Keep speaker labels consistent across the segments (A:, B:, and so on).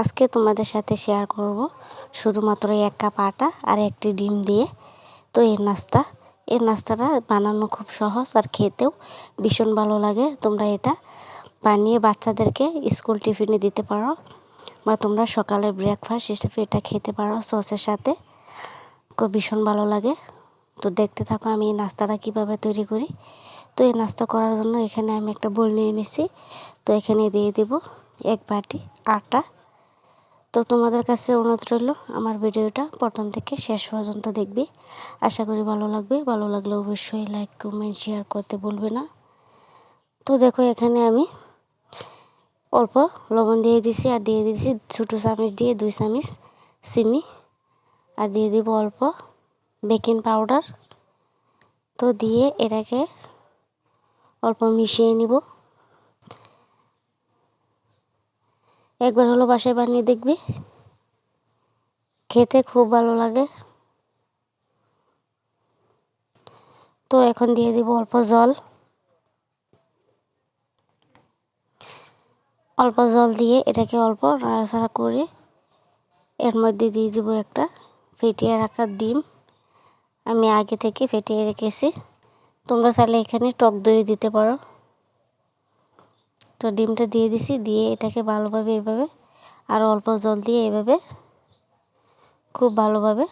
A: আজকে তোমাদের সাথে শেয়ার করব শুধুমাত্র এক কাপ আটা আর একটি ডিম দিয়ে। তো এই নাস্তা, এই নাস্তাটা বানানো খুব সহজ আর খেতেও ভীষণ ভালো লাগে। তোমরা এটা বানিয়ে বাচ্চাদেরকে স্কুল টিফিনে দিতে পারো বা তোমরা সকালের ব্রেকফাস্ট হিসেবে এটা খেতে পারো সসের সাথে। খুব ভীষণ ভালো লাগে। তো দেখতে থাকো আমি এই নাস্তাটা কীভাবে তৈরি করি। তো এই নাস্তা করার জন্য এখানে আমি একটা বোল নিয়ে নিছি। তো এখানে দিয়ে দেব এক বাটি আটা তো তোমাদের কাছে অনুরোধ রইল, আমার ভিডিওটা প্রথম থেকে শেষ পর্যন্ত দেখবি। আশা করি ভালো লাগবে। ভালো লাগলে অবশ্যই লাইক কমেন্ট শেয়ার করতে বলবে না। তো দেখো, এখানে আমি অল্প লবণ দিয়ে দিছি আর দিয়ে দিছি ছোটো চামচ দিয়ে দুই চামচ চিনি আর দিয়ে দিব অল্প বেকিং পাউডার তো দিয়ে এটাকে অল্প মিশিয়ে নিব। একবার হলো বাসায় বানিয়ে দেখবি। খেতে খুব ভালো লাগে। তো এখন দিয়ে দিব অল্প জল। অল্প জল দিয়ে এটাকে অল্প নাড়াচাড়া করে এর মধ্যে দিয়ে দিব একটা ফেটিয়ে রাখা ডিম। আমি আগে থেকে ফেটিয়ে রেখেছি। তোমরা চাইলে এখানে টক দই দিতে পারো। তো ডিমটা দিয়ে দিছি, দিয়ে এটাকে ভালোভাবে এভাবে আর অল্প জল দিয়ে এভাবে খুব ভালোভাবে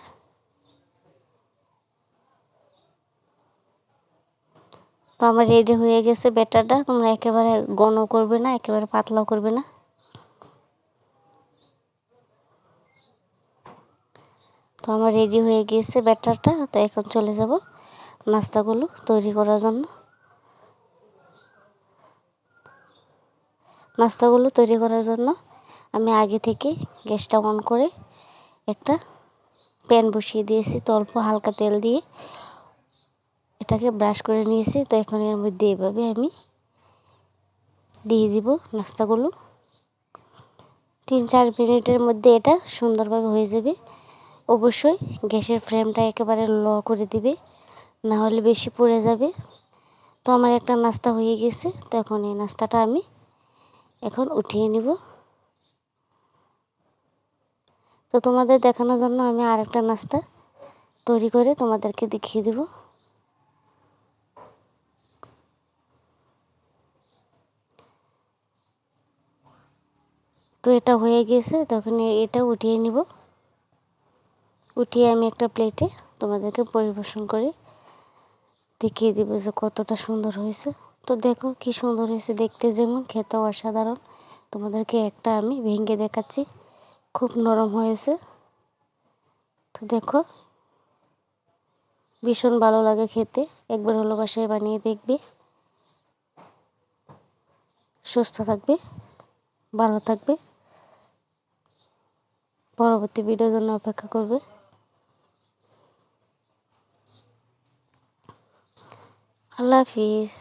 A: তো আমার রেডি হয়ে গেছে ব্যাটারটা। তোমরা একেবারে ঘন করবে না, একেবারে পাতলাও করবে না। তো আমার রেডি হয়ে গিয়েছে ব্যাটারটা, তো এখন চলে যাব নাস্তাগুলো তৈরি করার জন্য। নাস্তাগুলো তৈরি করার জন্য আমি আগে থেকে গ্যাসটা অন করে একটা প্যান বসিয়ে দিয়েছি। তো অল্প হালকা তেল দিয়ে এটাকে ব্রাশ করে নিয়েছি। তো এখন এর মধ্যে এভাবে আমি দিয়ে দিব নাস্তাগুলো। তিন চার মিনিটের মধ্যে এটা সুন্দরভাবে হয়ে যাবে। অবশ্যই গ্যাসের ফ্লেমটা একেবারে লো করে দিবে না হলে বেশি পড়ে যাবে। তো আমার একটা নাস্তা হয়ে গেছে। তো এখন এই নাস্তাটা আমি এখন উঠিয়ে নিব। তো তোমাদের দেখানোর জন্য আমি আরেকটা নাস্তা তৈরি করে তোমাদেরকে দেখিয়ে দিব। তো এটা হয়ে গেছে, তখন এটা উঠিয়ে নিব। উঠিয়ে আমি একটা প্লেটে তোমাদেরকে পরিবেশন করে দেখিয়ে দিব যে কতটা সুন্দর হয়েছে। তো দেখো কি সুন্দর হয়েছে দেখতে যেমন, খেতেও অসাধারণ। তোমাদেরকে একটা আমি ভেঙে দেখাচ্ছি। খুব নরম হয়েছে। তো দেখো, ভীষণ ভালো লাগে খেতে। একবার হলো বাসায় বানিয়ে দেখবে। সুস্থ থাকবে, ভালো থাকবে। পরবর্তী ভিডিওর জন্য অপেক্ষা করবে। আল্লাহ হাফিজ।